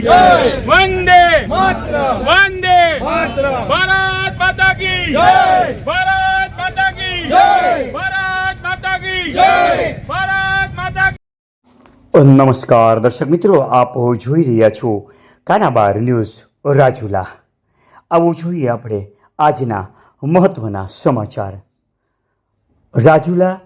જય. વંદે. માત્ર. વંદે. માત્ર. ભારત માતા કી જય. ભારત માતા કી જય. ભારત માતા કી જય. ભારત માતા કી. નમસ્કાર દર્શક મિત્રો આપ જોઈ રહ્યા છો કાનાબાર ન્યૂઝ રાજુલા. આવું જોઈએ આપણે આજના મહત્ત્વના સમાચાર. રાજુલા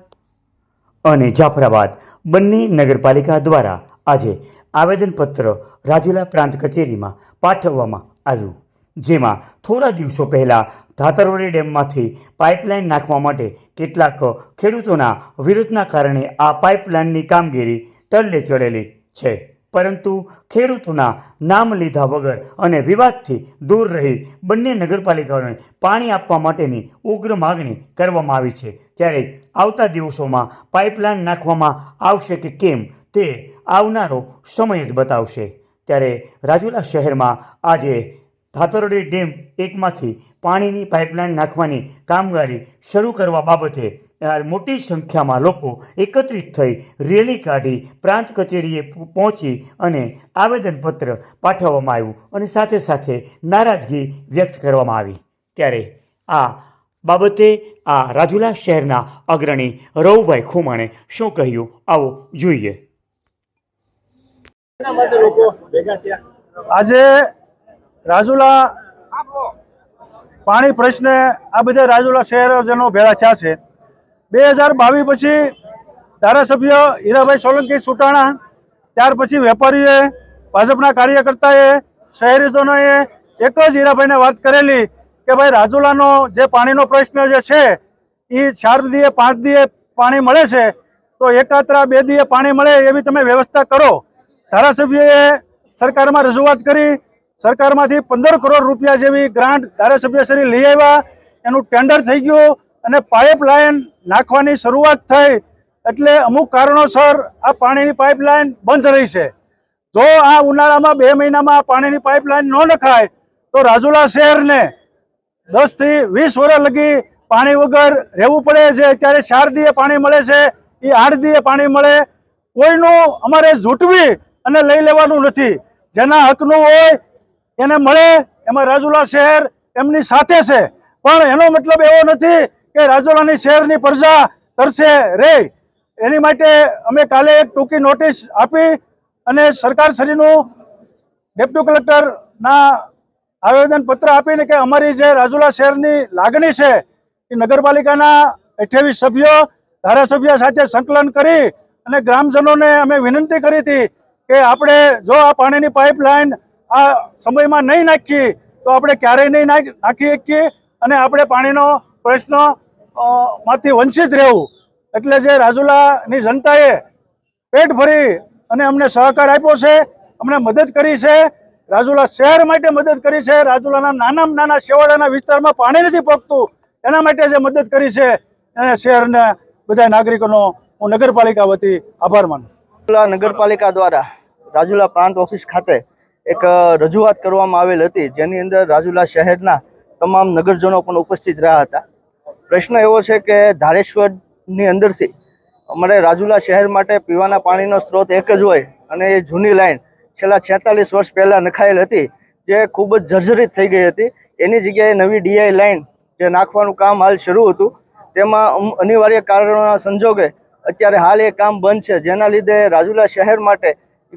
અને જાફરાબાદ બંને નગરપાલિકા દ્વારા આજે આવેદનપત્ર રાજુલા પ્રાંત કચેરીમાં પાઠવવામાં આવ્યું. જેમાં થોડા દિવસો પહેલાં ધાતરવડી ડેમમાંથી પાઇપલાઇન નાખવા માટે કેટલાક ખેડૂતોના વિરોધના કારણે આ પાઇપલાઇનની કામગીરી ટલ્લે ચડેલી છે. પરંતુ ખેડૂતોના નામ લીધા વગર અને વિવાદથી દૂર રહી બંને નગરપાલિકાઓને પાણી આપવા માટેની ઉગ્ર માગણી કરવામાં આવી છે. ત્યારે આવતા દિવસોમાં પાઇપલાઇન નાખવામાં આવશે કે કેમ તે આવનારો સમય જ બતાવશે. ત્યારે રાજુલા શહેરમાં આજે ધાતરડી ડેમ એકમાંથી પાણીની પાઇપલાઇન નાખવાની કામગીરી શરૂ કરવા બાબતે મોટી સંખ્યામાં લોકો એકત્રિત થઈ રેલી કાઢી પ્રાંત કચેરીએ પહોંચી અને આવેદનપત્ર પાઠવવામાં આવ્યું અને સાથે સાથે નારાજગી વ્યક્ત કરવામાં આવી. ત્યારે આ બાબતે આ રાજુલા શહેરના અગ્રણી રવુભાઈ ખુમાણે શું કહ્યું આવો જોઈએ. આજે રાજુલા પાણી પ્રશ્ને આ બધા રાજુલા શહેરજનો ભેળા થયા છે. બે હજાર બાવીસ પછી ધારાસભ્ય હીરાભાઈ સોલંકી સુટાણા ત્યાર પછી વેપારીઓએ ભાજપના કાર્યકર્તાએ શહેરીજનોએ એક જ હીરાભાઈને વાત કરેલી કે ભાઈ રાજુલાનો જે પાણીનો પ્રશ્ન જે છે એ ચાર દીએ પાંચ દીએ પાણી મળે છે તો એકાત્રા બે દીએ પાણી મળે એવી તમે વ્યવસ્થા કરો. ધારાસભ્યએ સરકારમાં રજૂઆત કરી સરકારમાંથી પંદર કરોડ રૂપિયા જેવી ગ્રાન્ટ ધારાસભ્યશ્રી લઈ આવ્યા. એનું ટેન્ડર થઈ ગયું અને પાઇપલાઇન નાખવાની શરૂઆત થઈ. એટલે અમુક કારણોસર આ પાણીની પાઇપલાઇન બંધ રહી છે. જો આ ઉનાળામાં બે મહિનામાં આ પાણીની પાઇપલાઇન ન નખાય, તો રાજુલા શહેરને દસથી વીસ વર્ષ લગી પાણી વગર રહેવું પડે છે. અત્યારે ચાર દીએ પાણી મળે છે. એ આઠ દીએ પાણી મળે. કોઈનું અમારે ઝૂંટવી અને લઈ લેવાનું નથી. જેના હકનું હોય એને મળે, એમાં રાજુલા શહેર એમની સાથે છે. પણ એનો મતલબ એવો નથી કે રાજુલાની શહેરની પ્રજા તરસે રે. એની માટે અમે કાલે એક ટૂંકી નોટિસ આપી અને સરકારશ્રીનું ડેપ્યુટી કલેક્ટરના આવેદન પત્ર આપીને કે અમારી જે રાજુલા શહેરની લાગણી છે એ નગરપાલિકાના અઠ્યાવીસ સભ્યો ધારાસભ્ય સાથે સંકલન કરી અને ગ્રામજનોને અમે વિનંતી કરી હતી કે આપણે જો આ પાણીની પાઇપલાઇન આ સમયમાં નહીં નાખીએ, તો આપણે ક્યારેય નહીં નાખ- શકીએ અને આપણે પાણીનો પ્રશ્નમાંથી વંચિત રહેવું. એટલે જે રાજુલાની જનતાએ પેટ ભરી અને અમને સહકાર આપ્યો છે, અમને મદદ કરી છે, રાજુલા શહેર માટે મદદ કરી છે, રાજુલાના નાનામાં નાના છેવાડાના વિસ્તારમાં પાણી નથી પકતું એના માટે જે મદદ કરી છે, એને શહેરના બધા નાગરિકોનો હું નગરપાલિકા વતી આભાર માનું નગરપાલિકા દ્વારા રાજુલા પ્રાંત ઓફિસ ખાતે એક રજૂઆત કરવામાં આવેલ હતી. જેની અંદર રાજુલા શહેરના તમામ નગરજનો પણ ઉપસ્થિત રહ્યા હતા. પ્રશ્ન એવો છે કે ધારેશ્વરની અંદરથી અમારે રાજુલા શહેર માટે પીવાના પાણીનો સ્ત્રોત એક જ હોય અને એ જૂની લાઈન છેલ્લા છેતાલીસ વર્ષ પહેલાં નખાયેલ હતી, જે ખૂબ જ જર્જરિત થઈ ગઈ હતી. એની જગ્યાએ નવી ડીઆઈ લાઈન જે નાખવાનું કામ હાલ શરૂ હતું. તેમાં અનિવાર્ય કારણોના સંજોગે અત્યારે હાલ એ કામ બંધ છે. જેના લીધે રાજુલા શહેર માટે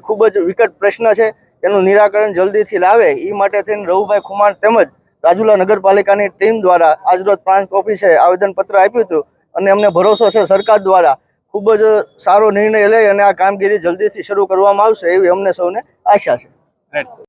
ખૂબ જ વિકટ પ્રશ્ન છે. એનું નિરાકરણ જલ્દીથી લાવે. એ માટે થઈને રવુભાઈ ખુમાણ તેમજ રાજુલા નગરપાલિકાની ટીમ દ્વારા આજરોજ પ્રાંત ઓફિસે આવેદનપત્ર આપ્યું હતું અને અમને ભરોસો છે સરકાર દ્વારા. ખૂબ જ સારો નિર્ણય લઈ અને આ કામગીરી જલ્દીથી શરૂ કરવામાં આવશે એવી અમને સૌને આશા છે.